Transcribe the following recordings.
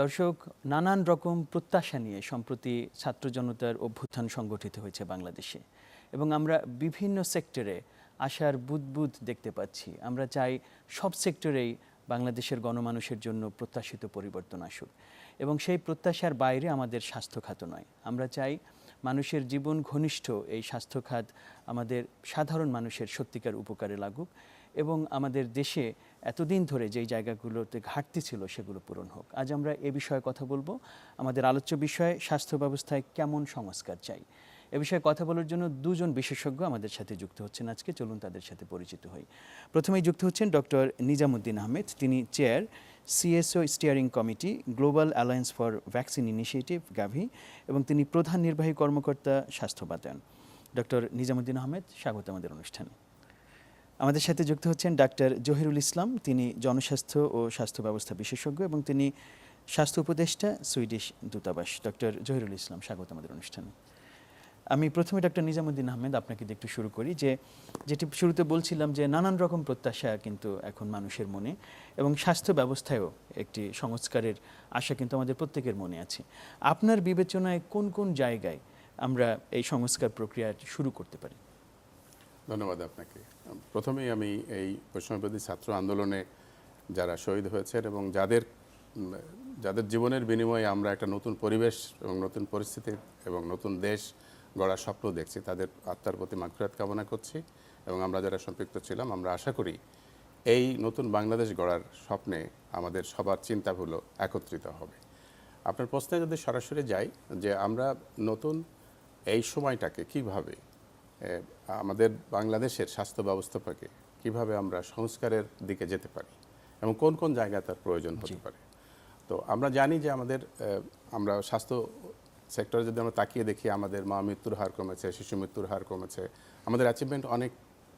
দর্শক, নানান রকম প্রত্যাশা নিয়ে সম্প্রতি ছাত্র জনতার অভ্যুত্থান সংগঠিত হয়েছে বাংলাদেশে এবং আমরা বিভিন্ন সেক্টরে আশার বুদবুদ দেখতে পাচ্ছি। আমরা চাই সব সেক্টরেই বাংলাদেশের গণমানুষের জন্য প্রত্যাশিত পরিবর্তন আসুক এবং সেই প্রত্যাশার বাইরে আমাদের স্বাস্থ্য খাত নয়। আমরা চাই মানুষের জীবন ঘনিষ্ঠ এই স্বাস্থ্য খাত আমাদের সাধারণ মানুষের সত্যিকার উপকারে লাগুক এবং আমাদের দেশে এতদিন ধরে যেই জায়গাগুলোতে ঘাটতি ছিল সেগুলো পূরণ হোক। আজ আমরা এ বিষয়ে কথা বলব। আমাদের আলোচ্য বিষয়ে, স্বাস্থ্য ব্যবস্থায় কেমন সংস্কার চাই? এ বিষয়ে কথা বলার জন্য দুজন বিশেষজ্ঞ আমাদের সাথে যুক্ত হচ্ছেন আজকে। চলুন তাদের সাথে পরিচিত হই। প্রথমেই যুক্ত হচ্ছেন ডক্টর নিজামুদ্দিন আহমেদ। তিনি chair, CSO steering committee, global alliance for vaccine initiative GAVI এবং তিনি প্রধান নির্বাহী কর্মকর্তা স্বাস্থ্য বাতায়ন ডক্টর নিজামুদ্দিন আহমেদ, স্বাগত আমাদের অনুষ্ঠানে। আমাদের সাথে যুক্ত হচ্ছেন ডাক্তার জহিরুল ইসলাম। তিনি জনস্বাস্থ্য ও স্বাস্থ্য ব্যবস্থা বিশেষজ্ঞ এবং তিনি স্বাস্থ্য উপদেষ্টা, সুইডিশ দূতাবাস। ডক্টর জহিরুল ইসলাম, স্বাগত আমাদের অনুষ্ঠানে। আমি প্রথমে ডক্টর নিজামুদ্দিন আহমেদ আপনাকে দিয়ে একটু শুরু করি যে, যেটি শুরুতে বলছিলাম যে, নানান রকম প্রত্যাশা কিন্তু এখন মানুষের মনে এবং স্বাস্থ্য ব্যবস্থায়ও একটি সংস্কারের আশা কিন্তু আমাদের প্রত্যেকের মনে আছে। আপনার বিবেচনায় কোন কোন জায়গায় আমরা এই সংস্কার প্রক্রিয়া শুরু করতে পারি? ধন্যবাদ আপনাকে। প্রথমেই আমি এই বৈষম্যবাদী ছাত্র আন্দোলনে যারা শহীদ হয়েছেন এবং যাদের যাদের জীবনের বিনিময়ে আমরা একটা নতুন পরিবেশ এবং নতুন পরিস্থিতি এবং নতুন দেশ গড়ার স্বপ্ন দেখছি, তাদের আত্মার প্রতি মাগফিরাত কামনা করছি এবং আমরা যারা সম্পৃক্ত ছিলাম, আমরা আশা করি এই নতুন বাংলাদেশ গড়ার স্বপ্নে আমাদের সবার চিন্তাগুলো একত্রিত হবে। আপনার প্রশ্নে যদি সরাসরি যাই, যে আমরা নতুন এই সময়টাকে কীভাবে আমাদের বাংলাদেশের স্বাস্থ্য ব্যবস্থাটাকে কীভাবে আমরা সংস্কারের দিকে যেতে পারি এবং কোন কোন জায়গায় তার প্রয়োজন হতে পারে। তো আমরা জানি যে আমাদের আমরা স্বাস্থ্য সেক্টরে যদি আমরা তাকিয়ে দেখি আমাদের মা মৃত্যুর হার কমেছে শিশু মৃত্যুর হার কমেছে আমাদের অ্যাচিভমেন্ট অনেক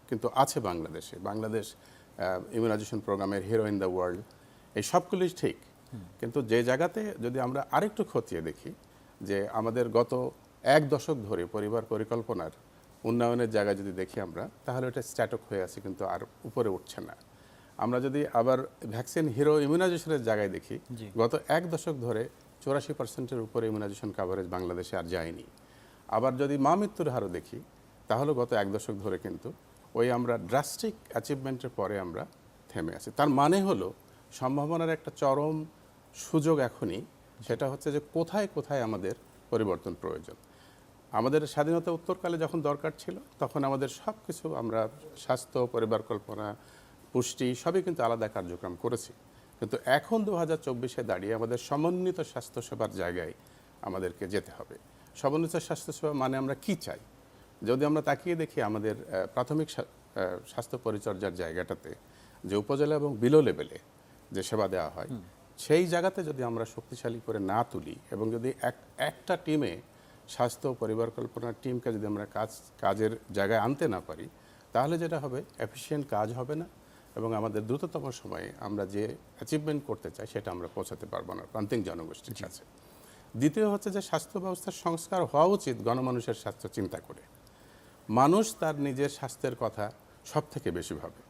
কিন্তু আছে বাংলাদেশে। বাংলাদেশ ইমিউনাইজেশন প্রোগ্রামের হিরো ইন দ্য ওয়ার্ল্ড এই সবগুলি ঠিক। কিন্তু যে জায়গাতে যদি আমরা আরেকটু খতিয়ে দেখি যে আমাদের গত এক দশক ধরে পরিবার পরিকল্পনার উন্নয়নের জায়গায় যদি দেখি আমরা তাহলে এটা স্ট্যাটক হয়ে আছে কিন্তু আর উপরে উঠছে না। আমরা যদি আবার ভ্যাকসিন হিরো ইমিউনাইজেশনের জায়গায় দেখি গত এক দশক ধরে চৌরাশি পার্সেন্টের উপরে ইমিউনাইজেশন কাভারেজ বাংলাদেশে আর যায়নি। আবার যদি মা মৃত্যুর হারও দেখি তাহলে গত এক দশক ধরে কিন্তু ওই আমরা ড্রাস্টিক অ্যাচিভমেন্টের পরে আমরা থেমে আছি। তার মানে হলো সম্ভাবনার একটা চরম সুযোগ এখনই সেটা হচ্ছে যে কোথায় কোথায় আমাদের পরিবর্তন প্রয়োজন। আমাদের স্বাধীনতা উত্তরকালে যখন দরকার ছিল তখন আমাদের সব কিছু আমরা স্বাস্থ্য পরিবার কল্পনা পুষ্টি সবই কিন্তু আলাদা কার্যক্রম করেছি। কিন্তু এখন দু হাজার চব্বিশে দাঁড়িয়ে আমাদের সমন্বিত স্বাস্থ্যসেবার জায়গায় আমাদেরকে যেতে হবে। সমন্বিত স্বাস্থ্যসেবা মানে আমরা কি চাই? যদি আমরা তাকিয়ে দেখি আমাদের প্রাথমিক স্বাস্থ্য পরিচর্যার জায়গাটাতে যে উপজেলা এবং বিলো লেভেলে যে সেবা দেওয়া হয় সেই জায়গাতে যদি আমরা শক্তিশালী করে না তুলি এবং যদি এক একটা টিমে স্বাস্থ্য পরিবার কল্পনার টিমকে যদি আমরা কাজ কাজের জায়গায় আনতে না পারি তাহলে যেটা হবে এফিসিয়েন্ট কাজ হবে না এবং আমাদের দ্রুততম সময়ে আমরা যে অ্যাচিভমেন্ট করতে চাই সেটা আমরা পৌঁছাতে পারব না প্রান্তিক জনগোষ্ঠীর কাছে। দ্বিতীয় হচ্ছে যে স্বাস্থ্য ব্যবস্থার সংস্কার হওয়া উচিত গণমানুষের স্বাস্থ্য চিন্তা করে। মানুষ তার নিজের স্বাস্থ্যের কথা সব থেকে বেশি ভাবে।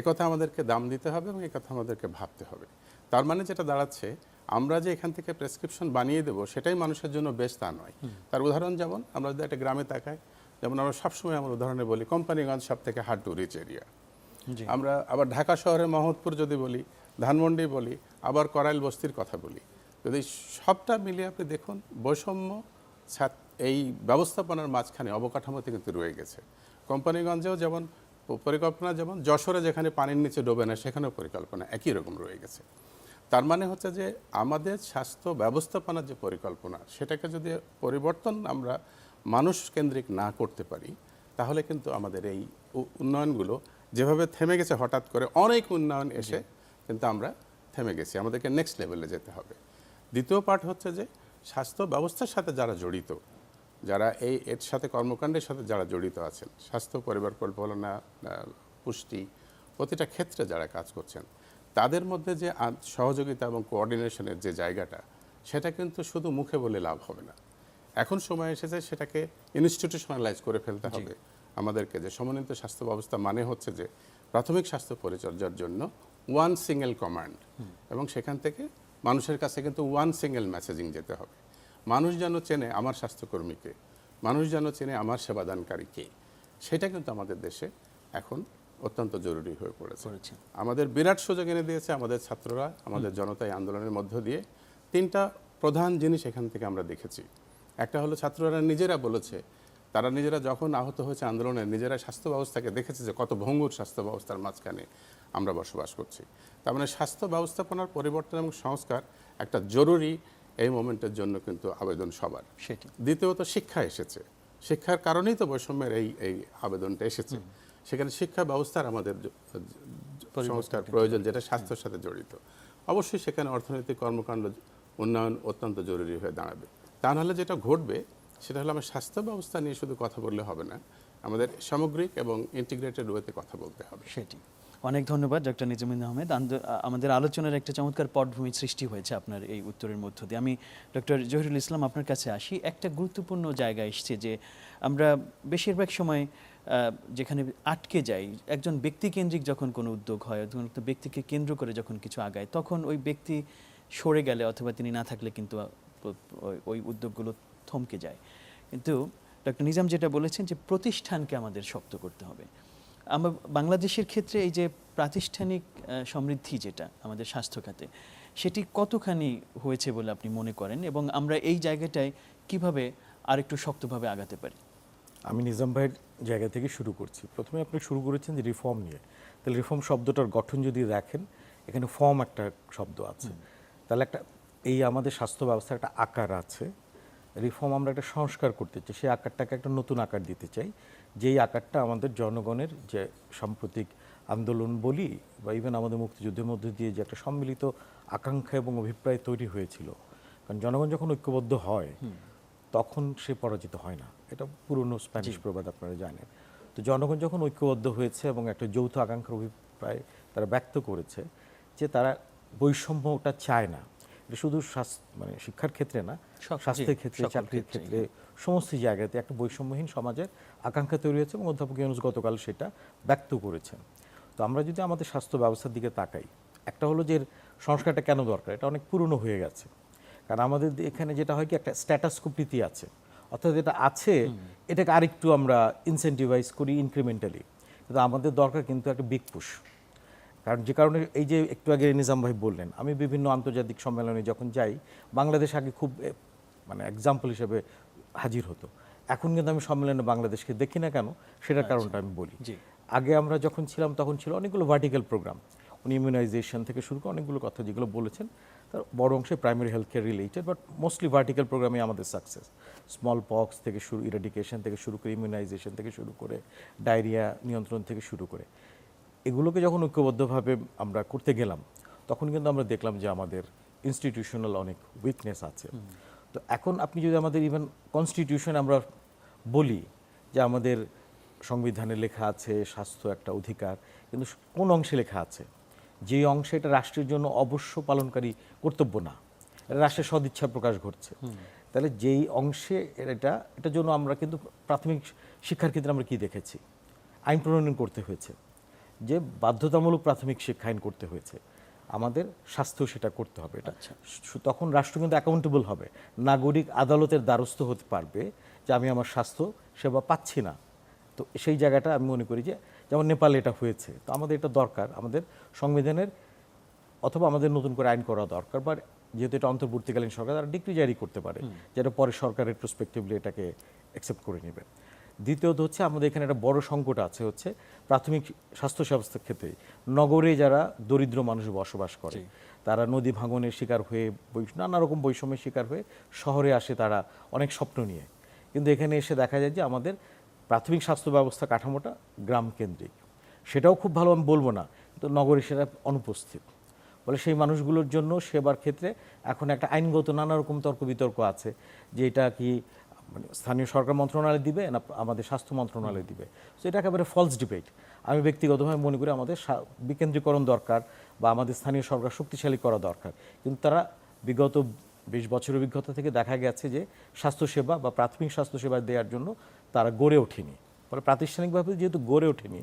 কথা আমাদেরকে দাম দিতে হবে এবং কথা আমাদেরকে ভাবতে হবে। তার মানে যেটা দাঁড়াচ্ছে আমরা যে এখান থেকে প্রেসক্রিপশন বানিয়ে দেবো সেটাই মানুষের জন্য বেশ তা নয়। তার উদাহরণ যেমন আমরা যদি একটা গ্রামে তাকাই যেমন আমরা সবসময় আমার উদাহরণে বলি কোম্পানিগঞ্জ সব থেকে হার্ড টু রিচ এরিয়া আমরা আবার ঢাকা শহরের মহৎপুর যদি বলি ধানমন্ডি বলি আবার করাইল বস্তির কথা বলি। যদি সবটা মিলিয়ে আপনি দেখুন বৈষম্য এই ব্যবস্থাপনার মাঝখানে অবকাঠামোতে কিন্তু রয়ে গেছে। কোম্পানিগঞ্জেও যেমন পরিকল্পনা যেমন যশোরে যেখানে পানির নিচে ডোবে না সেখানেও পরিকল্পনা একই রকম রয়ে গেছে। তার মানে হচ্ছে যে আমাদের স্বাস্থ্য ব্যবস্থাপনার যে পরিকল্পনা সেটাকে যদি পরিবর্তন আমরা মানুষ কেন্দ্রিক না করতে পারি তাহলে কিন্তু আমাদের এই উন্নয়নগুলো যেভাবে থেমে গেছে হঠাৎ করে অনেক উন্নয়ন এসে কিন্তু আমরা থেমে গেছি। আমাদেরকে নেক্সট লেভেলে যেতে হবে। দ্বিতীয় পার্ট হচ্ছে যে স্বাস্থ্য ব্যবস্থার সাথে যারা জড়িত যারা এই এর সাথে কর্মকাণ্ডের সাথে যারা জড়িত আছেন স্বাস্থ্য পরিবার পরিকল্পনা পুষ্টি প্রতিটা ক্ষেত্রে যারা কাজ করছেন তাদের মধ্যে যে সহযোগিতা এবং কোঅর্ডিনেশনের যে জায়গাটা সেটা কিন্তু শুধু মুখে বলে লাভ হবে না। এখন সময় এসেছে সেটাকে ইনস্টিটিউশনালাইজ করে ফেলতে হবে আমাদেরকে যে সমন্বিত স্বাস্থ্য ব্যবস্থা মানে হচ্ছে যে প্রাথমিক স্বাস্থ্য পরিচর্যার জন্য ওয়ান সিঙ্গেল কমান্ড এবং সেখান থেকে মানুষের কাছে কিন্তু ওয়ান সিঙ্গেল মেসেজিং যেতে হবে। মানুষ যেন চেনে আমার স্বাস্থ্যকর্মীকে মানুষ যেন চেনে আমার সেবাদানকারী কে? সেটা কিন্তু আমাদের দেশে এখন অত্যন্ত জরুরি হয়ে পড়েছে। আমাদের বিরাট সুযোগ এনে দিয়েছে আমাদের ছাত্ররা আমাদের জনতা এই আন্দোলনের মধ্য দিয়ে। তিনটা প্রধান জিনিস এখান থেকে আমরা দেখেছি। একটা হলো ছাত্ররা নিজেরা বলেছে তারা নিজেরা যখন আহত হয়েছে আন্দোলনে নিজেরা স্বাস্থ্য ব্যবস্থাকে দেখেছে যে কত ভঙ্গুর স্বাস্থ্য ব্যবস্থার মাঝখানে আমরা বসবাস করছি। তার মানে স্বাস্থ্য ব্যবস্থাপনার পরিবর্তন এবং সংস্কার একটা জরুরি এই মোমেন্টের জন্য কিন্তু আবেদন সবার। দ্বিতীয়ত শিক্ষা এসেছে। শিক্ষার কারণেই তো বৈষম্যের এই এই আবেদনটা এসেছে। সেখানে শিক্ষা ব্যবস্থার আমাদের সংস্কার প্রয়োজন যেটা স্বাস্থ্যের সাথে জড়িত। অবশ্যই সেখানে অর্থনৈতিক কর্মকাণ্ড উন্নয়ন অত্যন্ত জরুরি হয়ে দাঁড়াবে। তা নাহলে যেটা ঘটবে সেটা হলো আমার স্বাস্থ্য ব্যবস্থা নিয়ে শুধু কথা বললে হবে না আমাদের সামগ্রিক এবং ইন্টিগ্রেটেড ওয়েতে কথা বলতে হবে। সেটি। অনেক ধন্যবাদ ডক্টর নিজামুদ্দিন আহমেদ। আমাদের আলোচনার একটা চমৎকার পটভূমি সৃষ্টি হয়েছে আপনার এই উত্তরের মধ্য দিয়ে। আমি ডক্টর জহিরুল ইসলাম আপনার কাছে আসি। একটা গুরুত্বপূর্ণ জায়গা এসছে যে আমরা বেশিরভাগ সময় যেখানে আটকে যাই একজন ব্যক্তিকেন্দ্রিক যখন কোনো উদ্যোগ হয় তখন ব্যক্তিকে কেন্দ্র করে যখন কিছু আগায়, তখন ওই ব্যক্তি সরে গেলে অথবা তিনি না থাকলে কিন্তু ওই- ওই উদ্যোগগুলো থমকে যায়। কিন্তু ডক্টর নিজাম যেটা বলেছেন যে প্রতিষ্ঠানকে আমাদের শক্ত করতে হবে। আমরা বাংলাদেশের ক্ষেত্রে এই যে প্রাতিষ্ঠানিক সমৃদ্ধি যেটা আমাদের স্বাস্থ্য খাতে, সেটি কতখানি হয়েছে বলে আপনি মনে করেন? এবং আমরা এই জায়গাটায় কীভাবে আরেকটু শক্তভাবে আগাতে পারি? আমি নিজাম ভাইয়ের জায়গা থেকে শুরু করছি। প্রথমে আপনি শুরু করেছেন যে রিফর্ম নিয়ে। তাহলে রিফর্ম শব্দটার গঠন যদি দেখেন এখানে ফর্ম একটা শব্দ আছে। তাহলে একটা এই আমাদের স্বাস্থ্য ব্যবস্থার একটা আকার আছে। রিফর্ম আমরা একটা সংস্কার করতে চাই। সেই আকারটাকে একটা নতুন আকার দিতে চাই। যেই আকারটা আমাদের জনগণের যে সাম্প্রতিক আন্দোলন বলি বা ইভেন আমাদের মুক্তিযুদ্ধের মধ্যে দিয়ে যে একটা সম্মিলিত আকাঙ্ক্ষা এবং অভিপ্রায় তৈরি হয়েছিল। কারণ জনগণ যখন ঐক্যবদ্ধ হয় তখন সে পরাজিত হয় না। এটা পুরনো স্প্যানিশ প্রবাদ আপনারা জানেন। তো জনগণ যখন ঐক্যবদ্ধ হয়েছে এবং একটা যৌথ আকাঙ্ক্ষার অভিপ্রায় তারা ব্যক্ত করেছে যে তারা বৈষম্যটা চায় না। এটা শুধু স্বাস্থ্য মানে শিক্ষার ক্ষেত্রে না সব- স্বাস্থ্যের ক্ষেত্রে চাকরির ক্ষেত্রে সমস্ত জায়গাতে একটা বৈষম্যহীন সমাজের আকাঙ্ক্ষা তৈরি হয়েছে এবং অধ্যাপক ইউনুস গতকাল সেটা ব্যক্ত করেছেন। তো আমরা যদি আমাদের স্বাস্থ্য ব্যবস্থার দিকে তাকাই একটা হলো যে সংস্কারটা কেন দরকার? এটা অনেক পুরনো হয়ে গেছে। কারণ আমাদের এখানে যেটা হয় কি একটা স্ট্যাটাস প্রীতি আছে। অর্থাৎ যেটা আছে এটাকে আরেকটু আমরা ইনসেন্টিভাইজ করি ইনক্রিমেন্টালি কিন্তু আমাদের দরকার কিন্তু একটা বিগ পুশ কারণ যে কারণে এই যে একটু আগে নিজাম ভাই বললেন আমি বিভিন্ন আন্তর্জাতিক সম্মেলনে যখন যাই বাংলাদেশ আগে খুব মানে এক্সাম্পল হিসেবে হাজির হতো। এখন কিন্তু আমি সম্মেলনে বাংলাদেশকে দেখি না কেন? সেটার কারণটা আমি বলি। আগে আমরা যখন ছিলাম তখন ছিল অনেকগুলো ভার্টিক্যাল প্রোগ্রাম উনি ইমিউনাইজেশন থেকে শুরু করে অনেকগুলো কথা যেগুলো বলেছেন। তার বড় অংশে primary health care related but mostly vertical প্রোগ্রামে আমাদের সাকসেস স্মল পক্স থেকে শুরু ইরাডিকেশন থেকে শুরু করে ইমিউনাইজেশন থেকে শুরু করে ডায়রিয়া নিয়ন্ত্রণ থেকে শুরু করে। এগুলোকে যখন ঐক্যবদ্ধভাবে আমরা করতে গেলাম তখন কিন্তু আমরা দেখলাম যে আমাদের ইনস্টিটিউশনাল অনেক উইকনেস আছে। তো এখন আপনি যদি আমাদের ইভেন কনস্টিটিউশন আমরা বলি যে আমাদের সংবিধানে লেখা আছে স্বাস্থ্য একটা অধিকার কিন্তু কোন অংশে লেখা আছে? যে অংশে এটা রাষ্ট্রের জন্য অবশ্য পালনকারী কর্তব্য না এটা রাষ্ট্রের সদিচ্ছা প্রকাশ ঘটছে। তাহলে যেই অংশে এটা এটার জন্য আমরা কিন্তু প্রাথমিক শিক্ষার ক্ষেত্রে আমরা কি দেখেছি? আইন প্রণয়ন করতে হয়েছে যে বাধ্যতামূলক প্রাথমিক শিক্ষা আইন করতে হয়েছে। আমাদের স্বাস্থ্য সেটা করতে হবে। এটা আচ্ছা। তখন রাষ্ট্র কিন্তু অ্যাকাউন্টেবল হবে। নাগরিক আদালতের দ্বারস্থ হতে পারবে যে আমি আমার স্বাস্থ্য সেবা পাচ্ছি না। তো সেই জায়গাটা আমি মনে করি যে যেমন নেপালে এটা হয়েছে তো আমাদের এটা দরকার। আমাদের সংবিধানের অথবা আমাদের নতুন করে আইন করা দরকার বা যেহেতু এটা অন্তর্বর্তীকালীন সরকার তারা ডিগ্রি জারি করতে পারে যেটা পরে সরকার রেট্রোস্পেক্টিভলি এটাকে অ্যাকসেপ্ট করে নেবে। দ্বিতীয়ত হচ্ছে আমাদের এখানে একটা বড় সংকট আছে হচ্ছে প্রাথমিক স্বাস্থ্য ব্যবস্থার ক্ষেত্রে নগরে যারা দরিদ্র মানুষ বসবাস করে তারা নদী ভাঙনের শিকার হয়ে নানা রকম বৈষম্যের শিকার হয়ে শহরে আসে তারা অনেক স্বপ্ন নিয়ে। কিন্তু এখানে এসে দেখা যায় যে আমাদের প্রাথমিক স্বাস্থ্য ব্যবস্থা কাঠামোটা গ্রাম কেন্দ্রিক। সেটাও খুব ভালো আমি বলব না, কিন্তু নগরে সেটা অনুপস্থিত। বলে সেই মানুষগুলোর জন্য সেবার ক্ষেত্রে এখন একটা আইনগত নানা রকম তর্ক বিতর্ক আছে, যে এটা কি মানে স্থানীয় সরকার মন্ত্রণালয় দিবে না আমাদের স্বাস্থ্য মন্ত্রণালয় দিবে? তো এটা একেবারে ফলস ডিবেট আমি ব্যক্তিগতভাবে মনে করি আমাদের বিকেন্দ্রীকরণ দরকার বা আমাদের স্থানীয় সরকার শক্তিশালী করা দরকার। কিন্তু তারা বিগত বিশ বছরের অভিজ্ঞতা থেকে দেখা গেছে যে স্বাস্থ্যসেবা বা প্রাথমিক স্বাস্থ্যসেবা দেওয়ার জন্য তারা গড়ে ওঠেনি। ফলে প্রাতিষ্ঠানিকভাবে যেহেতু গড়ে ওঠেনি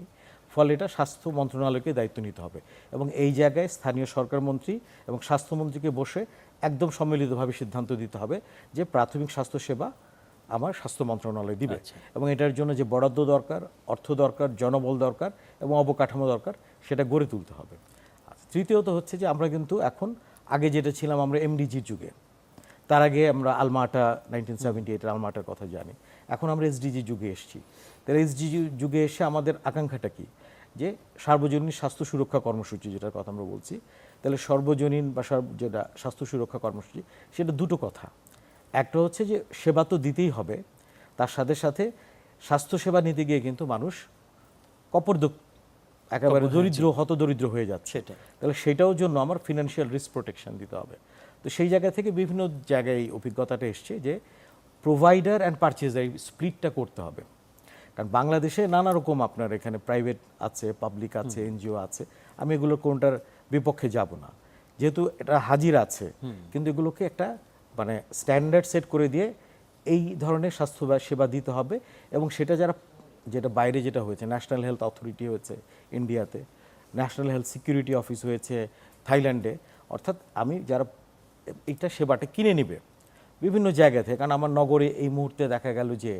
ফলে এটা স্বাস্থ্য মন্ত্রণালয়কে দায়িত্ব নিতে হবে এবং এই জায়গায় স্থানীয় সরকার মন্ত্রী এবং স্বাস্থ্যমন্ত্রীকে বসে একদম সম্মিলিতভাবে সিদ্ধান্ত দিতে হবে যে প্রাথমিক স্বাস্থ্য সেবা আমার স্বাস্থ্য মন্ত্রণালয় দিবে আচ্ছা। এবং এটার জন্য যে বরাদ্দ দরকার অর্থ দরকার জনবল দরকার এবং অবকাঠামো দরকার সেটা গড়ে তুলতে হবে। আচ্ছা, তৃতীয়ত হচ্ছে যে আমরা কিন্তু এখন আগে যেটা ছিলাম আমরা এমডিজির যুগে। তার আগে আমরা আলমাটা নাইনটিন সেভেন্টি এইটের আলমাটার কথা জানি। এখন আমরা এসডিজি যুগে এসেছি। তাহলে এসডিজি যুগে এসে আমাদের আকাঙ্ক্ষাটা কি? যে সার্বজনীন স্বাস্থ্য সুরক্ষা কর্মসূচি যেটার কথা আমরা বলছি তাহলে সর্বজনীন বা সর্ব যেটা স্বাস্থ্য সুরক্ষা কর্মসূচি সেটা দুটো কথা। একটা হচ্ছে যে সেবা তো দিতেই হবে তার সাথে সাথে স্বাস্থ্যসেবা নিতে গিয়ে কিন্তু মানুষ কপর্দ একেবারে দরিদ্র হত দরিদ্র হয়ে যাচ্ছে। সেটাই। তাহলে সেটাও জন্য আমার ফিনান্সিয়াল রিস্ক প্রোটেকশন দিতে হবে। তো সেই জায়গা থেকে বিভিন্ন জায়গায় এই অভিজ্ঞতাটা এসছে যে প্রোভাইডার অ্যান্ড পারচেজার এই স্প্লিটটা করতে হবে। কারণ বাংলাদেশে নানা রকম আপনার এখানে প্রাইভেট আছে পাবলিক আছে এনজিও আছে। আমি এগুলো কোনটার বিপক্ষে যাব না। যেহেতু এটা হাজির আছে কিন্তু এগুলোকে একটা মানে স্ট্যান্ডার্ড সেট করে দিয়ে এই ধরনের স্বাস্থ্য সেবা দিতে হবে এবং সেটা যারা যেটা বাইরে যেটা হয়েছে ন্যাশনাল হেলথ অথরিটি হয়েছে ইন্ডিয়াতে ন্যাশনাল হেলথ সিকিউরিটি অফিস হয়েছে থাইল্যান্ডে অর্থাৎ আমি যারা এইটা সেবাটা কিনে নেবে বিভিন্ন জায়গা থেকে। কারণ আমার নগরে এই মুহূর্তে দেখা গেল যে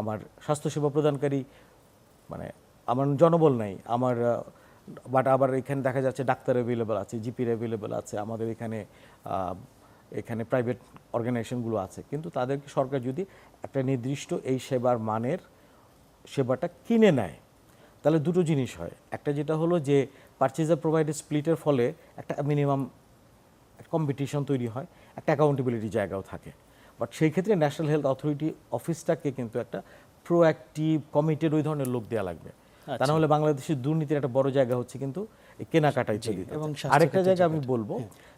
আমার স্বাস্থ্যসেবা প্রদানকারী মানে আমার জনবল নাই। আমার বাট আবার এখানে দেখা যাচ্ছে ডাক্তার অ্যাভেলেবেল আছে জিপির অ্যাভেলেবেল আছে, আমাদের এখানে এখানে প্রাইভেট অর্গানাইজেশনগুলো আছে। কিন্তু তাদেরকে সরকার যদি একটা নির্দিষ্ট এই সেবার মানের সেবাটা কিনে নেয়, তাহলে দুটো জিনিস হয়। একটা যেটা হলো যে পারচেজার প্রোভাইডার স্প্লিটের ফলে একটা মিনিমাম কম্পিটিশন তৈরি হয়। একটা অ্যাকাউন্টেবিলিটি জায়গাও থাকে। বাট সেই ক্ষেত্রে ন্যাশনাল হেলথ অথরিটি অফিসটাকে কিন্তু একটা প্রোঅ্যাক্টিভ কমিটেড ওই ধরনের লোক দেওয়া লাগবে। তা না হলে বাংলাদেশের দুর্নীতির একটা বড় জায়গা হচ্ছে কিন্তু কেনাকাটা ইত্যাদি এবং এবং আরেকটা জায়গা আমি বলব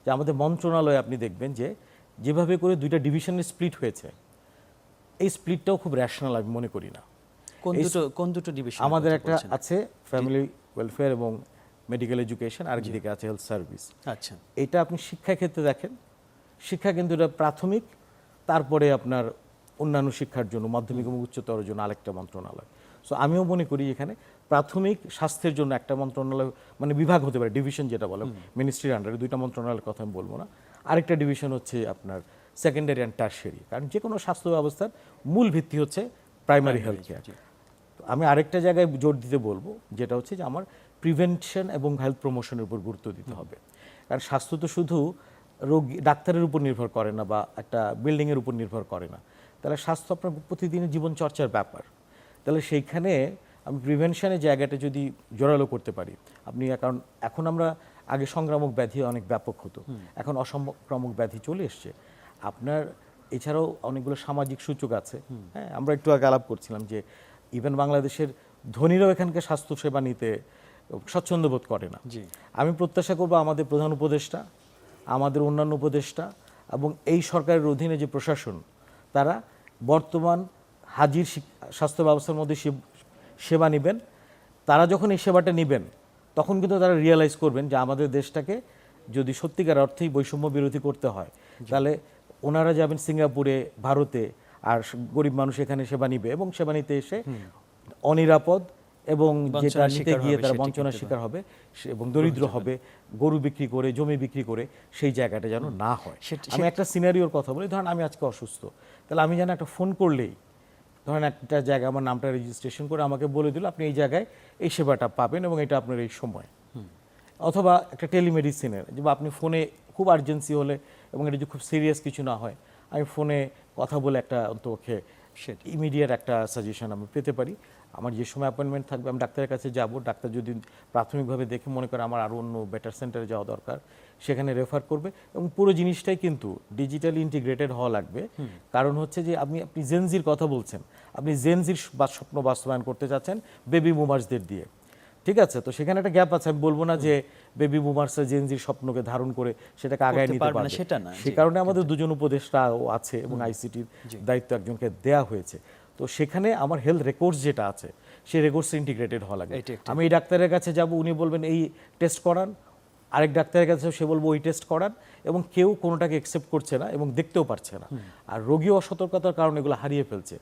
যে আমাদের মন্ত্রণালয়ে আপনি দেখবেন যে যেভাবে করে দুইটা ডিভিশনের স্প্লিট হয়েছে এই স্প্লিটটাও খুব র্যাশনাল আমি মনে করি না। কোন দুটো কোন দুটো ডিভিশন আমাদের একটা আছে ফ্যামিলি ওয়েলফেয়ার এবং মেডিকেল এডুকেশন আর দিকে আছে হেলথ সার্ভিস আচ্ছা। এটা আপনি শিক্ষা ক্ষেত্রে দেখেন শিক্ষা কিন্তু এটা প্রাথমিক তারপরে আপনার অন্যান্য শিক্ষার জন্য মাধ্যমিক এবং উচ্চতর জন্য আরেকটা মন্ত্রণালয়। সো আমিও মনে করি এখানে প্রাথমিক স্বাস্থ্যের জন্য একটা মন্ত্রণালয় মানে বিভাগ হতে পারে ডিভিশন যেটা বলে মিনিস্ট্রির আন্ডারে দুইটা মন্ত্রণালয়ের কথা আমি বলব না। আরেকটা ডিভিশন হচ্ছে আপনার সেকেন্ডারি অ্যান্ড টার্সারি কারণ যে কোনো স্বাস্থ্য ব্যবস্থার মূল ভিত্তি হচ্ছে প্রাইমারি হেলথ কেয়ার আমি আরেকটা জায়গায় জোর দিতে বলব যেটা হচ্ছে যে আমার প্রিভেনশন এবং হেলথ প্রমোশনের উপর গুরুত্ব দিতে হবে। কারণ স্বাস্থ্য তো শুধু রোগী ডাক্তারের উপর নির্ভর করে না বা একটা বিল্ডিংয়ের উপর নির্ভর করে না। তাহলে স্বাস্থ্য আপনার প্রতিদিনের জীবন চর্চার ব্যাপার। তাহলে সেইখানে আমি প্রিভেনশনের জায়গাটা যদি জোরালো করতে পারি আপনি কারণ এখন আমরা আগে সংক্রামক ব্যাধি অনেক ব্যাপক হতো। এখন অসংক্রামক ব্যাধি চলে এসছে। আপনার এছাড়াও অনেকগুলো সামাজিক সূচক আছে। হ্যাঁ আমরা একটু আগে আলাপ করছিলাম যে ইভেন বাংলাদেশের ধনীরাও এখানকার স্বাস্থ্যসেবা নিতে স্বচ্ছন্দ বোধ করে না। আমি প্রত্যাশা করব আমাদের প্রধান উপদেষ্টা আমাদের অন্যান্য উপদেষ্টা এবং এই সরকারের অধীনে যে প্রশাসন তারা বর্তমান হাজির স্বাস্থ্য ব্যবস্থার মধ্যে সেব- সেবা নেবেন। তারা যখন এই সেবাটা নেবেন তখন কিন্তু তারা রিয়েলাইজ করবেন যে আমাদের দেশটাকে যদি সত্যিকার অর্থেই বৈষম্য বিরোধী করতে হয় তাহলে ওনারা যাবেন সিঙ্গাপুরে ভারতে আর গরিব মানুষ এখানে সেবা নিবে এবং সেবা নিতে এসে অনিরাপদ এবং যেটা নিতে গিয়ে তারা বঞ্চনার শিকার হবে এবং দরিদ্র হবে গরু বিক্রি করে জমি বিক্রি করে সেই জায়গাটা যেন না হয়। আমি একটা সিনারিওর কথা বলি ধরেন আমি আজকে অসুস্থ তাহলে আমি যেন একটা ফোন করলেই ধরেন একটা জায়গায় আমার নামটা রেজিস্ট্রেশন করে আমাকে বলে দিল আপনি এই জায়গায় এই সেবাটা পাবেন এবং এটা আপনার এই সময়। অথবা একটা টেলিমেডিসিনের যে বা আপনি ফোনে খুব আর্জেন্সি হলে এবং এটা যদি খুব সিরিয়াস কিছু না হয় আমি ফোনে কথা বলে একটা অন্তপক্ষে সেটাই। ইমিডিয়েট একটা সাজেশন আমি পেতে পারি। আমার যে সময় অ্যাপয়েন্টমেন্ট থাকবে আমি ডাক্তারের কাছে যাব। ডাক্তার যদি প্রাথমিকভাবে দেখে মনে করে আমার আরও অন্য বেটার সেন্টারে যাওয়া দরকার সেখানে রেফার করবে। এবং পুরো জিনিসটাই কিন্তু ডিজিটালি ইন্টিগ্রেটেড হওয়া লাগবে। কারণ হচ্ছে যে আপনি আপনি জেনজির কথা বলছেন। আপনি জেনজির স্বপ্ন বাস্তবায়ন করতে চাচ্ছেন বেবি বুমার্সদের দিয়ে। ঠিক আছে? তো সেখানে একটা গ্যাপ আছে। আমি বলব না যে বেবি বুমার্সরা জেনজির স্বপ্নকে ধারণ করে সেটাকে আগায় নিতে পারবে সেটা না, সে কারণে আমাদের দুজন উপদেষ্টাও আছে এবং আইসিটির দায়িত্ব একজনকে দেয়া হয়েছে। তো সেখানে আমার হেলথ রেকর্ডস যেটা আছে সেই রেকর্ডস ইন্টিগ্রেটেড হওয়া লাগে। আমি এই ডাক্তারের কাছে যাব উনি বলবেন এই টেস্ট করান আরেক ডাক্তারের কাছে সে বলব ওই টেস্ট করান এবং কেউ কোনোটাকে একসেপ্ট করছে না এবং দেখতেও পারছে না। আর রোগী অসতর্কতার কারণে এগুলো হারিয়ে ফেলছে।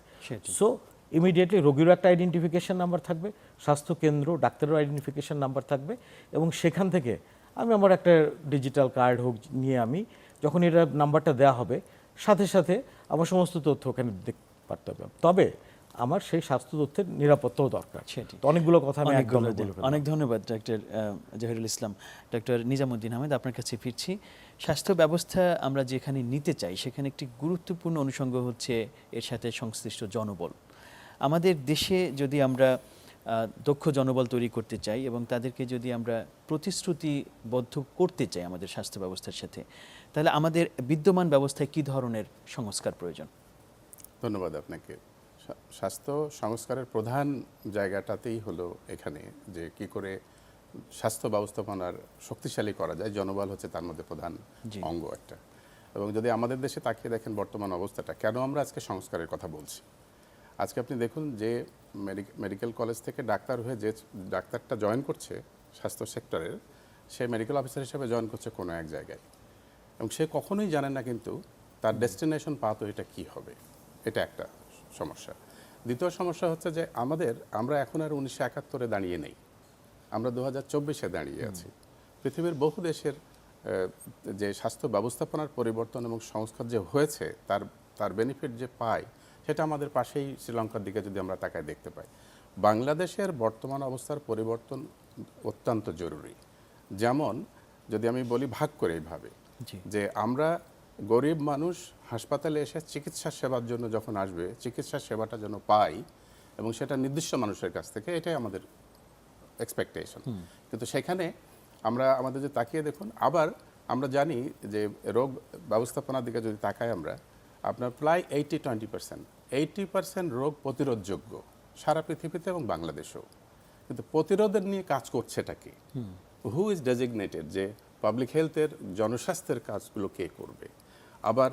সো ইমিডিয়েটলি রোগীরও একটা আইডেন্টিফিকেশন নাম্বার থাকবে স্বাস্থ্য কেন্দ্র ডাক্তারেরও আইডেন্টিফিকেশন নাম্বার থাকবে এবং সেখান থেকে আমি আমার একটা ডিজিটাল কার্ড হোক নিয়ে আমি যখন এটা নাম্বারটা দেওয়া হবে সাথে সাথে আমার সমস্ত তথ্য ওখানে পারতে হবে তবে আমার সেই স্বাস্থ্য তথ্যের নিরাপত্তাও দরকার। সেটি। অনেকগুলো কথা আমি একদম অনেক ধন্যবাদ ডক্টর জহিরুল ইসলাম। ডক্টর নিজামুদ্দিন আহমেদ আপনার কাছে ফিরছি। স্বাস্থ্য ব্যবস্থা আমরা যেখানে নিতে চাই সেখানে একটি গুরুত্বপূর্ণ অনুষঙ্গ হচ্ছে এর সাথে সংশ্লিষ্ট জনবল। আমাদের দেশে যদি আমরা দক্ষ জনবল তৈরি করতে চাই এবং তাদেরকে যদি আমরা প্রতিশ্রুতিবদ্ধ করতে চাই আমাদের স্বাস্থ্য ব্যবস্থার সাথে তাহলে আমাদের বিদ্যমান ব্যবস্থায় কি ধরনের সংস্কার প্রয়োজন? ধন্যবাদ আপনাকে। স্বাস্থ্য সংস্কারের প্রধান জায়গাটাতেই হলো এখানে যে কি করে স্বাস্থ্য ব্যবস্থাপনার শক্তিশালী করা যায়। জনবল হচ্ছে তার মধ্যে প্রধান অঙ্গ একটা। এবং যদি আমাদের দেশে তাকিয়ে দেখেন বর্তমান অবস্থাটা কেন আমরা আজকে সংস্কারের কথা বলছি? আজকে আপনি দেখুন যে মেডিকেল কলেজ থেকে ডাক্তার হয়ে যে ডাক্তারটা জয়েন করছে স্বাস্থ্য সেক্টরের সে মেডিকেল অফিসার হিসেবে জয়েন করছে কোনো এক জায়গায়। এবং সে কখনোই জানে না কিন্তু তার ডেস্টিনেশন পাত এটা কি হবে। এটা একটা সমস্যা। দ্বিতীয় সমস্যা হচ্ছে যে আমাদের আমরা এখন আর উনিশশো একাত্তরে দাঁড়িয়ে নেই। আমরা দু হাজার চব্বিশে দাঁড়িয়ে আছি। পৃথিবীর বহু দেশের যে স্বাস্থ্য ব্যবস্থাপনার পরিবর্তন এবং সংস্কার যে হয়েছে তার তার বেনিফিট যে পায় সেটা আমাদের পাশেই শ্রীলঙ্কার দিকে যদি আমরা তাকায় দেখতে পাই। বাংলাদেশের বর্তমান অবস্থার পরিবর্তন অত্যন্ত জরুরি। যেমন যদি আমি বলি ভাগ করে এইভাবে যে আমরা গরিব মানুষ হাসপাতালে এসে চিকিৎসা সেবার জন্য যখন আসবে চিকিৎসা সেবাটা যেন পাই এবং সেটা নির্দিষ্ট মানুষের কাছ থেকে এটাই আমাদের এক্সপেকটেশন কিন্তু সেখানে আমরা আমাদের যে তাকিয়ে দেখুন আবার আমরা জানি যে রোগ ব্যবস্থাপনার দিকে যদি তাকাই আমরা আপনার প্রায় eighty twenty percent eighty percent রোগ প্রতিরোধযোগ্য সারা পৃথিবীতে এবং বাংলাদেশেও। কিন্তু প্রতিরোধের নিয়ে কাজ করছে এটা কি হু ইজ ডেজিগনেটেড যে পাবলিক হেলথের জনস্বাস্থ্যের কাজগুলো কে করবে? আবার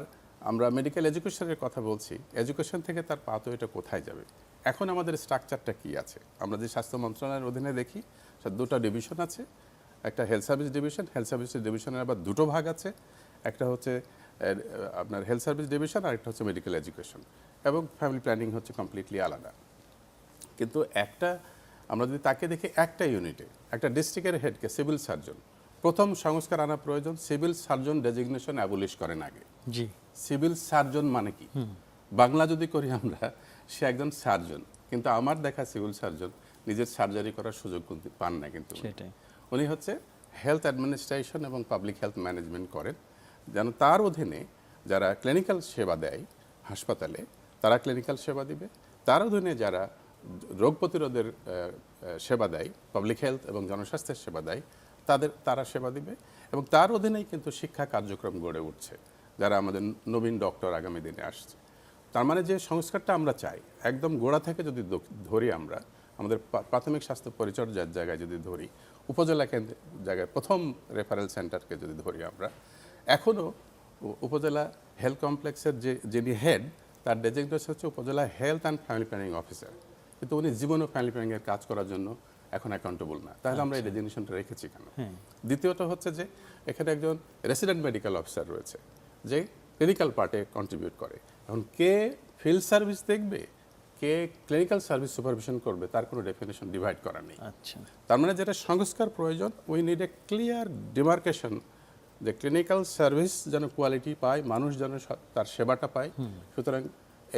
আমরা মেডিকেল এডুকেশনের কথা বলছি। এডুকেশন থেকে তার পাথওয়েটা কোথায় যাবে? এখন আমাদের স্ট্রাকচারটা কি আছে? আমরা যে স্বাস্থ্য মন্ত্রণালয়ের অধীনে দেখি দুটো ডিভিশন আছে। একটা health service division health service ডিভিশনের আবার দুটো ভাগ আছে। একটা হচ্ছে আপনার হেলথ সার্ভিস ডিভিশন আর একটা হচ্ছে মেডিকেল এডুকেশন এবং ফ্যামিলি প্ল্যানিং হচ্ছে কমপ্লিটলি আলাদা। কিন্তু একটা, আমরা যদি তাকে দেখি, একটা ইউনিটে একটা ডিস্ট্রিক্টের হেডকে সিভিল সার্জন প্রথম সংস্কার আনা প্রয়োজন সিভিল সার্জন ডেজিগনেশন অ্যাবলিশ করেন আগে। জি। সিভিল সার্জন মানে কি? বাংলা যদি করি আমরা সে একজন সার্জন। কিন্তু আমার দেখা সিভিল সার্জন নিজের সার্জারি করার সুযোগ কিন্তু পান না কিন্তু উনি। হচ্ছে হেলথ অ্যাডমিনিস্ট্রেশন এবং পাবলিক হেলথ ম্যানেজমেন্ট করেন। যেন তার অধীনে যারা ক্লিনিক্যাল সেবা দেয় হাসপাতালে তারা ক্লিনিক্যাল সেবা দিবে। তার অধীনে যারা রোগ প্রতিরোধের সেবা দেয় পাবলিক হেলথ এবং জনস্বাস্থ্যের সেবা দেয় তাদের তারা সেবা দিবে। এবং তার অধীনেই কিন্তু শিক্ষা কার্যক্রম গড়ে উঠছে। যারা আমাদের নবীন ডক্টর আগামী দিনে আসছে। তার মানে যে সংস্কারটা আমরা চাই একদম গোড়া থেকে যদি ধরি আমরা আমাদের প্রাথমিক স্বাস্থ্য পরিচর্যার জায়গায় যদি ধরি উপজেলা কেন্দ্র জায়গায় প্রথম রেফারেল সেন্টারকে যদি ধরি আমরা এখনও উপজেলা হেলথ কমপ্লেক্সের যে যিনি হেড তার ডেজিগনেশন হচ্ছে upazila health and family planning officer কিন্তু উনি জীবন ও ফ্যামিলি প্ল্যানিংয়ের কাজ করার জন্য এখন অ্যাকাউন্টেবল না। তাহলে আমরা এই ডেজিগনেশনটা রেখেছি কেন? দ্বিতীয়ত হচ্ছে যে এখানে একজন রেসিডেন্ট মেডিকেল অফিসার রয়েছে। যে ক্লিনিক্যাল পার্টে কন্ট্রিবিউট করে। এখন কে ফিল্ড সার্ভিস দেখবে? কে ক্লিনিক্যাল সার্ভিস সুপারভিশন করবে? তার কোনো ডেফিনেশন ডিভাইড করা নেই। আচ্ছা। তার মানে যেটা সংস্কার প্রয়োজন we need a clear demarcation যে ক্লিনিক্যাল সার্ভিস যেন কোয়ালিটি পায় মানুষ যেন তার সেবাটা পায়। সুতরাং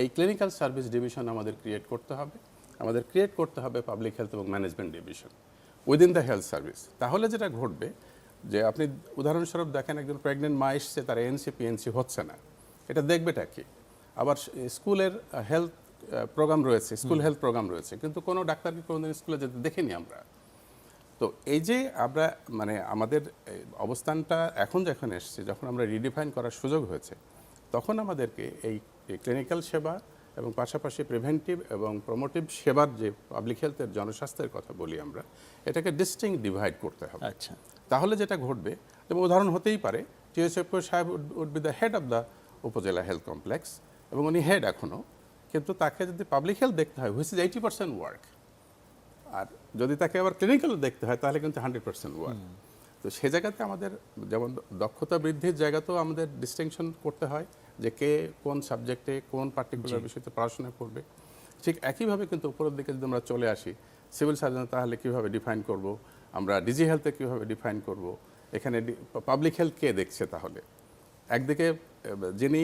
এই ক্লিনিক্যাল সার্ভিস ডিভিশন আমাদের ক্রিয়েট করতে হবে। আমাদের ক্রিয়েট করতে হবে পাবলিক হেলথ এবং management division within the health service তাহলে যেটা ঘটবে যে আপনি উদাহরণস্বরূপ দেখেন একজন প্রেগনেন্ট মা এসছে তার এনসি পিএনসি হচ্ছে না। এটা দেখবেটা কি? আবার স্কুলের হেলথ প্রোগ্রাম রয়েছে স্কুল হেলথ প্রোগ্রাম রয়েছে কিন্তু কোনো ডাক্তারকে কোনোদিন স্কুলে যেতে দেখিনি আমরা? তো এই যে আমরা মানে আমাদের অবস্থানটা এখন যখন এসছে যখন আমরা রিডিফাইন করার সুযোগ হয়েছে তখন আমাদেরকে এই ক্লিনিক্যাল সেবা এবং পাশাপাশি প্রিভেন্টিভ এবং প্রমোটিভ সেবার যে পাবলিক হেলথের জনস্বাস্থ্যের কথা বলি আমরা এটাকে ডিস্টিং ডিভাইড করতে হবে। আচ্ছা। তাহলে যেটা ঘটবে এবং উদাহরণ হতেই পারে টিএসএফ সাহেব would be the head of the upazila health complex এবং উনি হেড এখনও কিন্তু তাকে যদি পাবলিক হেলথ দেখতে হয় which is eighty percent work আর যদি তাকে আবার ক্লিনিক্যাল দেখতে হয় তাহলে কিন্তু হান্ড্রেড পার্সেন্ট ওয়ার্ক তো সে জায়গাতে আমাদের যেমন দক্ষতা বৃদ্ধির জায়গাতেও আমাদের ডিস্টিংশন করতে হয় যে কে কোন সাবজেক্টে কোন পার্টিকুলার বিষয়তে পড়াশোনা করবে। ঠিক একইভাবে কিন্তু উপরের দিকে যদি আমরা চলে আসি সিভিল সার্জন তাহলে কীভাবে ডিফাইন করব? আমরা ডিজি হেলথে কীভাবে ডিফাইন করব? এখানে পাবলিক হেলথ কে দেখছে তাহলে? একদিকে যিনি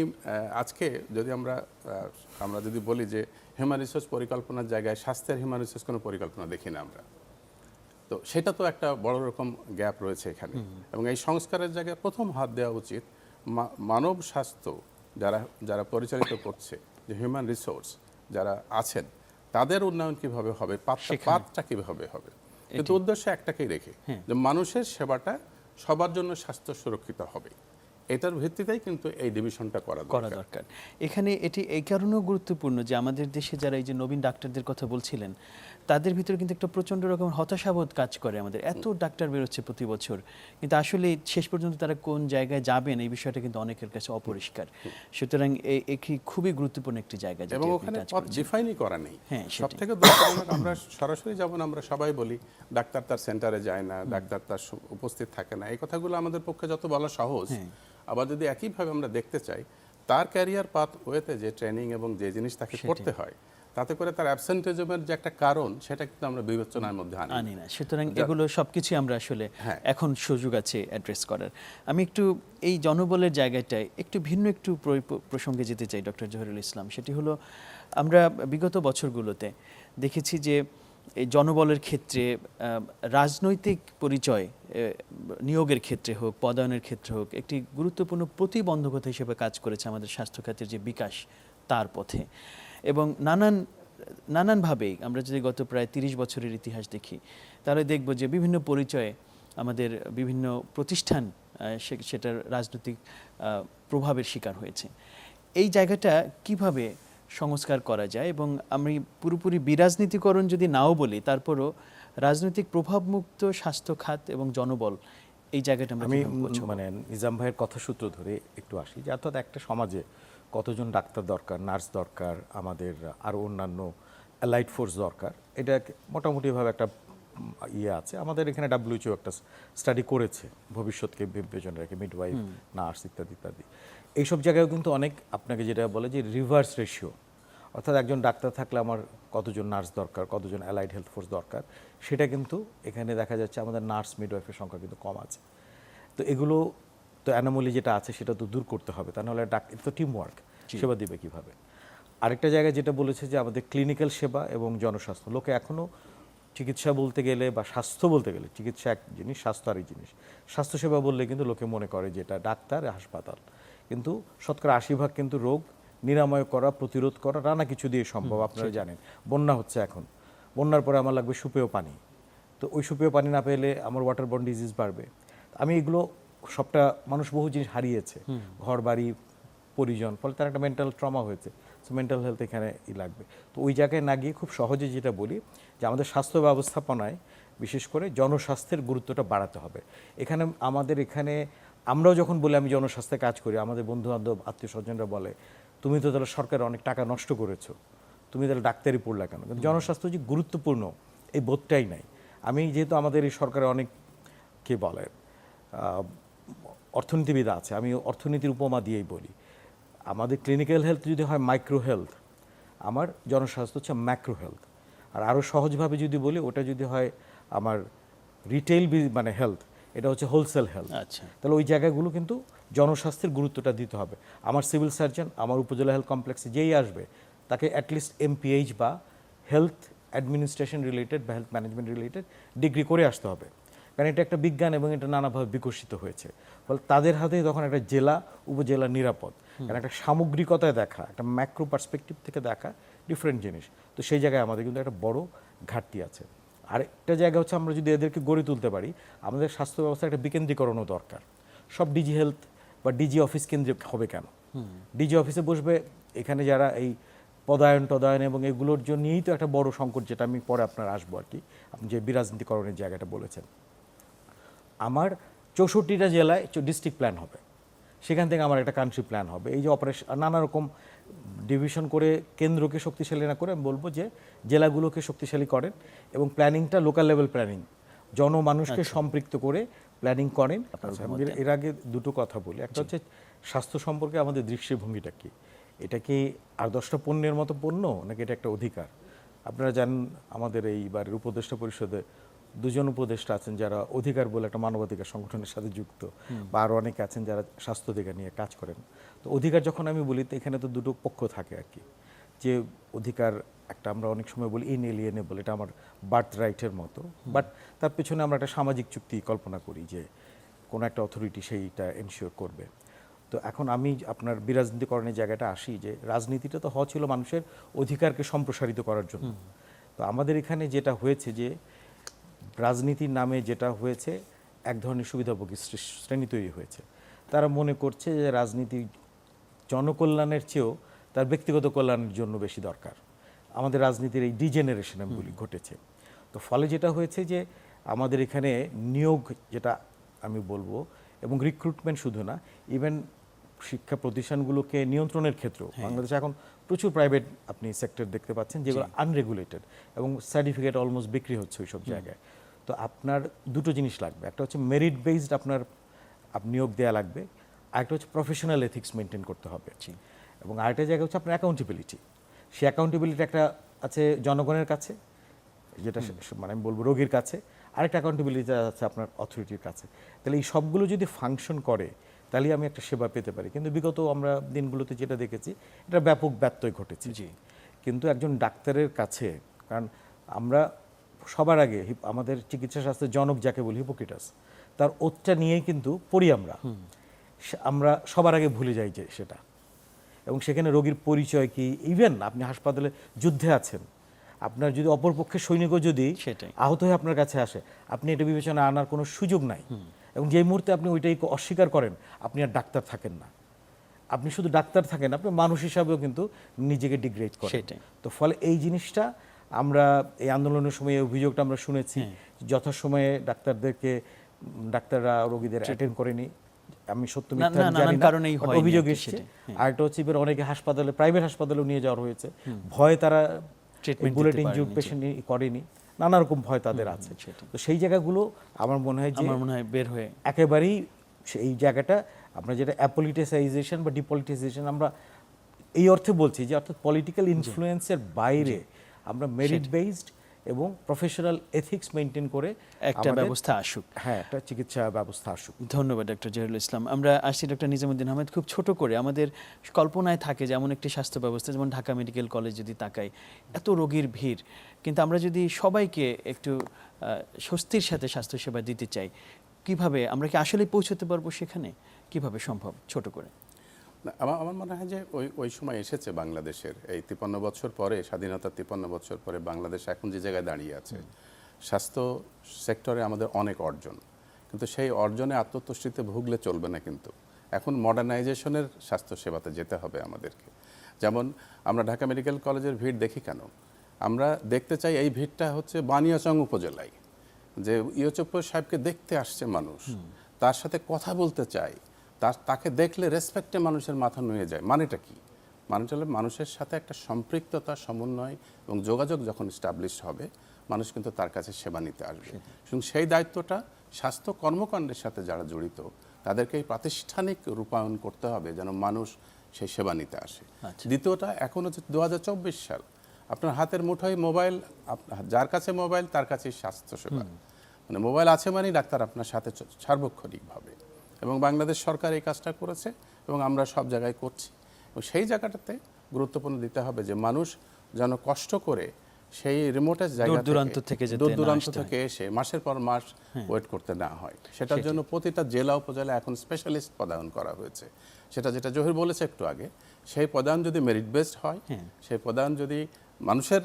আজকে যদি আমরা আমরা যদি বলি যে হিউম্যান রিসোর্স পরিকল্পনার জায়গায় স্বাস্থ্যের হিউম্যান রিসোর্স কোনো পরিকল্পনা দেখি না আমরা। তো সেটা তো একটা বড় রকম গ্যাপ রয়েছে এখানে। এবং এই সংস্কারের জায়গায় প্রথম হাত দেওয়া উচিত মানব স্বাস্থ্য যারা যারা পরিচালিত করছে যে হিউম্যান রিসোর্স যারা আছেন তাদের উন্নয়ন কীভাবে হবে? পাতটা কীভাবে হবে? কিন্তু উদ্দেশ্য একটাকেই রেখে যে মানুষের সেবাটা সবার জন্য স্বাস্থ্য সুরক্ষিত হবে। এটার ভিত্তিতেই কিন্তু এই ডিভিশনটা করা করা দরকার। এখানে এটি এই কারণেও গুরুত্বপূর্ণ যে আমাদের দেশে যারা এই যে নবীন ডাক্তারদের কথা বলছিলেন তাদের ভিতরে কিন্তু একটা প্রচণ্ড রকম হতাশাবোধ কাজ করে আমাদের। এত ডাক্তার বেরোচ্ছে প্রতি বছর। কিন্তু আসলে শেষ পর্যন্ত তারা কোন জায়গায় যাবেন এই বিষয়টা কিন্তু অনেকের কাছে অপরিষ্কার। সুতরাং এ- এটি খুবই গুরুত্বপূর্ণ একটি জায়গা এবং ওখানে পথ ডিফাইনই করা নেই। হ্যাঁ, সব থেকে আমরা সরাসরি যেমন আমরা সবাই বলি ডাক্তার তার সেন্টারে যায় না ডাক্তার তার উপস্থিত থাকে না। এই কথাগুলো আমাদের পক্ষে যত বলা সহজ হ্যাঁ। আবার যদি একইভাবে আমরা দেখতে চাই তার ক্যারিয়ার পাথ ওয়েতে যে ট্রেনিং এবং যে জিনিস তাকে করতে হয় তাতে করে তার অ্যাবসেন্টেজমের যে একটা কারণ সেটা কিন্তু আমরা বিবেচনার মধ্যে আনি না। আনি না। সুতরাং এগুলো সবকিছু আমরা আসলে হ্যাঁ। এখন সুযোগ আছে অ্যাড্রেস করার। আমি একটু এই জনবলের জায়গাটায় একটু ভিন্ন একটু প্র- প্র- প্রসঙ্গে যেতে চাই ডক্টর জহিরুল ইসলাম। সেটি হলো আমরা বিগত বছরগুলোতে দেখেছি যে এই জনবলের ক্ষেত্রে রাজনৈতিক পরিচয় নিয়োগের ক্ষেত্রে হোক পদায়নের ক্ষেত্রে হোক একটি গুরুত্বপূর্ণ প্রতিবন্ধকতা হিসেবে কাজ করেছে আমাদের স্বাস্থ্য খাতের যে বিকাশ তার পথে। এবং নানান নানানভাবেই আমরা যদি গত প্রায় তিরিশ বছরের ইতিহাস দেখি তাহলে দেখব যে বিভিন্ন পরিচয়ে আমাদের বিভিন্ন প্রতিষ্ঠান সেটার রাজনৈতিক প্রভাবের শিকার হয়েছে। এই জায়গাটা কীভাবে সংস্কার করা যায় এবং আমি পুরোপুরি বিরাজনীতিকরণ যদি নাও বলি তারপরও রাজনৈতিক প্রভাবমুক্ত স্বাস্থ্য খাত এবং জনবল এই জায়গাটা আমি মানে নিজাম ভাইয়ের কথা সূত্র ধরে একটু আসি। যে অর্থাৎ একটা সমাজে কতজন ডাক্তার দরকার নার্স দরকার আমাদের আরও অন্যান্য অ্যালাইড ফোর্স দরকার এটা মোটামুটিভাবে একটা ইয়ে আছে। আমাদের এখানে ডাব্লিউএইচও একটা স্টাডি করেছে ভবিষ্যৎকে বিবেচনা রেখে মিডওয়াইফ নার্স ইত্যাদি ইত্যাদি। এইসব জায়গায়ও কিন্তু অনেক আপনাকে যেটা বলে যে রিভার্স রেশিও অর্থাৎ একজন ডাক্তার থাকলে আমার কতজন নার্স দরকার কতজন অ্যালাইড হেলথ ফোর্স দরকার সেটা কিন্তু এখানে দেখা যাচ্ছে আমাদের নার্স মিডওয়াইফের সংখ্যা কিন্তু কম আছে। তো এগুলো তো অ্যানোমলি যেটা আছে সেটা তো দূর করতে হবে তা নাহলে ডাক এটা তো টিম ওয়ার্ক সেবা দিবে কীভাবে? আরেকটা জায়গায় যেটা বলেছে যে আমাদের ক্লিনিক্যাল সেবা এবং জনস্বাস্থ্য লোকে এখনও চিকিৎসা বলতে গেলে বা স্বাস্থ্য বলতে গেলে চিকিৎসা এক জিনিস স্বাস্থ্য আরেক জিনিস। স্বাস্থ্যসেবা বললে কিন্তু লোকে মনে করে যে এটা ডাক্তার হাসপাতাল। কিন্তু শতকরা আশি ভাগ কিন্তু রোগ নিরাময় করা প্রতিরোধ করা নানা কিছু দিয়ে সম্ভব আপনারা জানেন। বন্যা হচ্ছে এখন। বন্যার পরে আমার লাগবে সুপেয় পানি। তো ওই সুপেয় পানি না পেলে আমার ওয়াটার বন্ড ডিজিজ বাড়বে। আমি এগুলো সবটা মানুষ বহু জিনিস হারিয়েছে। ঘর বাড়ি পরিজন ফলে তার একটা মেন্টাল ট্রমা হয়েছে। সো মেন্টাল হেলথ এখানে ই লাগবে। তো ওই জায়গায় না গিয়ে খুব সহজে যেটা বলি যে আমাদের স্বাস্থ্য ব্যবস্থাপনায় বিশেষ করে জনস্বাস্থ্যের গুরুত্বটা বাড়াতে হবে। এখানে আমাদের এখানে আমরাও যখন বলি আমি জনস্বাস্থ্যে কাজ করি আমাদের বন্ধু বান্ধব আত্মীয় স্বজনরা বলে তুমি তো তাহলে সরকার অনেক টাকা নষ্ট করেছ। তুমি তাহলে ডাক্তারি পড়লা কেন? কিন্তু জনস্বাস্থ্য যে গুরুত্বপূর্ণ এই বোধটাই নাই। আমি যেহেতু আমাদের এই সরকারে অনেক কি বলে অর্থনীতিবিদ আছে আমি অর্থনীতির উপমা দিয়েই বলি। আমাদের ক্লিনিক্যাল হেলথ যদি হয় মাইক্রো হেলথ আমার জনস্বাস্থ্য হচ্ছে ম্যাক্রো হেলথ আর আরও সহজভাবে যদি বলি ওটা যদি হয় আমার রিটেল মানে হেলথ এটা হচ্ছে হোলসেল হেলথ আচ্ছা। তাহলে ওই জায়গাগুলো কিন্তু জনস্বাস্থ্যের গুরুত্বটা দিতে হবে। আমার সিভিল সার্জন আমার উপজেলা হেলথ কমপ্লেক্সে যেই আসবে তাকে অ্যাটলিস্ট এমপিএইচ বা হেলথ অ্যাডমিনিস্ট্রেশন রিলেটেড বা হেলথ ম্যানেজমেন্ট রিলেটেড ডিগ্রি করে আসতে হবে। কারণ এটা একটা বিজ্ঞান এবং এটা নানাভাবে বিকশিত হয়েছে। ফলে তাদের হাতে তখন একটা জেলা উপজেলা নিরাপদ। কারণ একটা সামগ্রিকতায় দেখা একটা ম্যাক্রো পার্সপেক্টিভ থেকে দেখা ডিফারেন্ট জিনিস। তো সেই জায়গায় আমাদের কিন্তু একটা বড় ঘাটতি আছে। আরেকটা জায়গা হচ্ছে আমরা যদি এদেরকে গড়ে তুলতে পারি আমাদের স্বাস্থ্য ব্যবস্থা একটা বিকেন্দ্রীকরণও দরকার। সব ডিজি হেলথ বা ডিজি অফিস কেন্দ্রিক হবে কেন? ডিজি অফিসে বসবে এখানে যারা এই পদায়ন টদায়ন এবং এগুলোর জন্যই তো একটা বড় সংকট যেটা আমি পরে আপনার আসব আর কি। আপনি যে বিরাজনীতিকরণের জায়গাটা বলেছেন। আমার চৌষট্টিটা জেলায় ডিস্ট্রিক্ট প্ল্যান হবে। সেখান থেকে আমার একটা কান্ট্রি প্ল্যান হবে। এই যে অপারেশন নানা রকম ডিভিশন করে কেন্দ্রকে শক্তিশালী না করে আমি বলব যে জেলাগুলোকে শক্তিশালী করেন এবং প্ল্যানিংটা লোকাল লেভেল প্ল্যানিং জনমানুষকে সম্পৃক্ত করে প্ল্যানিং করেন। আচ্ছা, এর আগে দুটো কথা বলি। একটা হচ্ছে স্বাস্থ্য সম্পর্কে আমাদের দৃষ্টিভঙ্গিটা কি? এটা কি আর দশটা পণ্যের মতো পণ্য? নাকি এটা একটা অধিকার? আপনারা জানেন আমাদের এইবারের উপদেষ্টা পরিষদে দুজন উপদেষ্টা আছেন যারা অধিকার বলে একটা মানবাধিকার সংগঠনের সাথে যুক্ত বা আরও অনেকে আছেন যারা স্বাস্থ্য অধিকার নিয়ে কাজ করেন। তো অধিকার যখন আমি বলি তো এখানে তো দুটো পক্ষ থাকে আর কি। যে অধিকার একটা আমরা অনেক সময় বলি ইনএলিয়েনেবল এটা আমার বার্থ রাইটের মতো। বাট তার পেছনে আমরা একটা সামাজিক চুক্তি কল্পনা করি যে কোনো একটা অথরিটি সেইটা এনশিওর করবে। তো এখন আমি আপনার বিরাজনীতিকরণের জায়গাটা আসি যে রাজনীতিটা তো হওয়া ছিল মানুষের অধিকারকে সম্প্রসারিত করার জন্য। তো আমাদের এখানে যেটা হয়েছে যে রাজনীতির নামে যেটা হয়েছে এক ধরনের সুবিধাভোগী শ্রেণি তৈরি হয়েছে। তারা মনে করছে যে রাজনীতি জনকল্যাণের চেয়েও তার ব্যক্তিগত কল্যাণের জন্য বেশি দরকার। আমাদের রাজনীতির এই ডিজেনারেশন আমি ঘটেছে। তো ফলে যেটা হয়েছে যে আমাদের এখানে নিয়োগ যেটা আমি বলব এবং রিক্রুটমেন্ট শুধু না ইভেন শিক্ষা প্রতিষ্ঠানগুলোকে নিয়ন্ত্রণের ক্ষেত্রেও বাংলাদেশে এখন প্রচুর প্রাইভেট আপনি সেক্টর দেখতে পাচ্ছেন যেগুলো আনরেগুলেটেড এবং সার্টিফিকেট অলমোস্ট বিক্রি হচ্ছে ওই সব জায়গায়। তো আপনার দুটো জিনিস লাগবে। একটা হচ্ছে মেরিট বেসড আপনার নিয়োগ দেওয়া লাগবে। আরেকটা হচ্ছে প্রফেশনাল এথিক্স মেনটেন করতে হবে। এবং আরেকটা জায়গা হচ্ছে আপনার অ্যাকাউন্টেবিলিটি সে অ্যাকাউন্টেবিলিটি একটা আছে জনগণের কাছে যেটা মানে আমি বলব রোগীর কাছে। আরেকটা অ্যাকাউন্টেবিলিটি আছে আপনার অথরিটির কাছে। তাহলে এই সবগুলো যদি ফাংশন করে তাহলে আমি একটা সেবা পেতে পারি। কিন্তু বিগত আমরা দিনগুলোতে যেটা দেখেছি এটা ব্যাপক ব্যত্যয় ঘটেছে। জি। কিন্তু একজন ডাক্তারের কাছে কারণ আমরা সবার আগে আমাদের চিকিৎসা শাস্ত্রের জনক যাকে বলি হিপোক্রেটাস তার ওতটা নিয়েই কিন্তু পড়ি আমরা। আমরা সবার আগে ভুলে যাই যে সেটা। এবং সেখানে রোগীর পরিচয় কি? ইভেন আপনি হাসপাতালে যুদ্ধে আছেন আপনার যদি অপরপক্ষে সৈনিকও যদি সেটাই। আহত হয়ে আপনার কাছে আসে আপনি এটা বিবেচনা আনার কোনো সুযোগ নাই। এবং যেই মুহূর্তে আপনি ওইটাই অস্বীকার করেন আপনি আর ডাক্তার থাকেন না। আপনি শুধু ডাক্তার থাকেন আপনি মানুষ হিসাবেও কিন্তু নিজেকে ডিগ্রেড করেন। তো ফলে এই জিনিসটা আমরা এই আন্দোলনের সময় এই অভিযোগটা আমরা শুনেছি। যথাসময়ে ডাক্তারদেরকে ডাক্তাররা রোগীদের অ্যাটেন্ড করেনি। আমি সত্য না- মিথ্যা না, জানি কারণেই অভিযোগ এসছে। হ্যাঁ। আরেকটা হচ্ছে এবার অনেকে হাসপাতালে প্রাইভেট হাসপাতালেও নিয়ে যাওয়া হয়েছে। ভয়ে তারা বুলেট। পেশেন্ট করেনি। নানা রকম ভয় তাদের আছে। তো সেই জায়গাগুলো আমার মনে হয় যে আমার মনে হয় বের হয়ে একেবারেই সেই জায়গাটা আমরা যেটা অ্যাপলিটিসাইজেশন বা ডিপলিটিসাইজেশন আমরা এই অর্থে বলছি যে অর্থাৎ পলিটিক্যাল ইনফ্লুয়েন্সের বাইরে আমরা মেরিট বেসড এবং প্রফেশনাল এথিক্স মেনটেন করে একটা ব্যবস্থা আসুক। হ্যাঁ একটা চিকিৎসা ব্যবস্থা আসুক। ধন্যবাদ ডক্টর জহিরুল ইসলাম আমরা আসছি ডক্টর নিজামুদ্দিন আহমেদ খুব ছোট করে। আমাদের কল্পনায় থাকে যে এমন একটি স্বাস্থ্য ব্যবস্থা যেমন ঢাকা মেডিকেল কলেজ যদি তাকাই এত রোগীর ভিড়। কিন্তু আমরা যদি সবাইকে একটু স্বস্তির সাথে স্বাস্থ্যসেবা দিতে চাই কীভাবে আমরা কি আসলে পৌঁছতে পারব সেখানে? কীভাবে সম্ভব? ছোট করে। আমার আমার মনে হয় যে ওই ওই সময় এসেছে বাংলাদেশের। এই তিপ্পান্ন বছর পরে স্বাধীনতার তিপ্পান্ন বছর পরে বাংলাদেশ এখন যে জায়গায় দাঁড়িয়ে আছে। স্বাস্থ্য সেক্টরে আমাদের অনেক অর্জন। কিন্তু সেই অর্জনে আত্মতুষ্টিতে ভুগলে চলবে না কিন্তু। এখন মডার্নাইজেশনের স্বাস্থ্য সেবাতে যেতে হবে আমাদেরকে। যেমন আমরা ঢাকা মেডিকেল কলেজের ভিড় দেখি কেন? আমরা দেখতে চাই এই ভিড়টা হচ্ছে বানিয়াচং উপজেলায়। যে ইয়োচপ্পর সাহেবকে দেখতে আসছে মানুষ। তার সাথে কথা বলতে চায় তাকে দেখলে রেসপেক্টে মানুষের মাথা নুয়ে যায়। মানেটা কি? মানে হলো মানুষের সাথে একটা সম্পৃক্ততা সমন্বয় এবং যোগাযোগ যখন স্টাবলিশ হবে মানুষ কিন্তু তার কাছে সেবা নিতে আসবে। এবং সেই দায়িত্বটা স্বাস্থ্য কর্মকাণ্ডের সাথে যারা জড়িত তাদেরকে এই প্রাতিষ্ঠানিক রূপায়ণ করতে হবে যেন মানুষ সেই সেবা নিতে আসে। দ্বিতীয়টা এখন হচ্ছে দু হাজার চব্বিশ সাল। আপনার হাতের মুঠোয় মোবাইল যার কাছে মোবাইল তার কাছেই স্বাস্থ্যসেবা মানে মোবাইল আছে মানেই ডাক্তার আপনার সাথে সার্বক্ষণিকভাবে। এবং বাংলাদেশ সরকার এই কাজটা করেছে এবং আমরা সব জায়গায় করছি। এবং সেই জায়গাটাতে গুরুত্বপূর্ণ দিতে হবে যে মানুষ যেন কষ্ট করে সেই রিমোটের জায়গা দূর-দূরান্ত থেকে দূর দূরান্ত থেকে এসে মাসের পর মাস ওয়েট করতে না হয়। সেটার জন্য প্রতিটা জেলা উপজেলা এখন স্পেশালিস্ট পদায়ন করা হয়েছে। সেটা যেটা জহির বলেছে একটু আগে সেই পদায়ন যদি মেরিট বেসড হয় সেই পদায়ন যদি মানুষের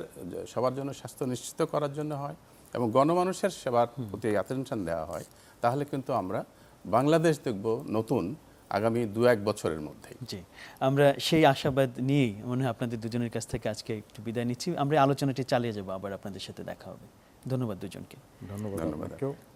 সবার জন্য স্বাস্থ্য নিশ্চিত করার জন্য হয় এবং গণমানুষের সেবার প্রতি অ্যাটেনশন দেওয়া হয় তাহলে কিন্তু আমরা বাংলাদেশ দেখব নতুন আগামী দু এক বছরের মধ্যে জি আমরা সেই আশাবাদ নিয়েই মনে হয় আপনাদের দুজনের কাছ থেকে আজকে একটু বিদায় নিচ্ছি। আমরা আলোচনাটি চালিয়ে যাব আবার আপনাদের সাথে দেখা হবে। ধন্যবাদ দুজনকে। ধন্যবাদ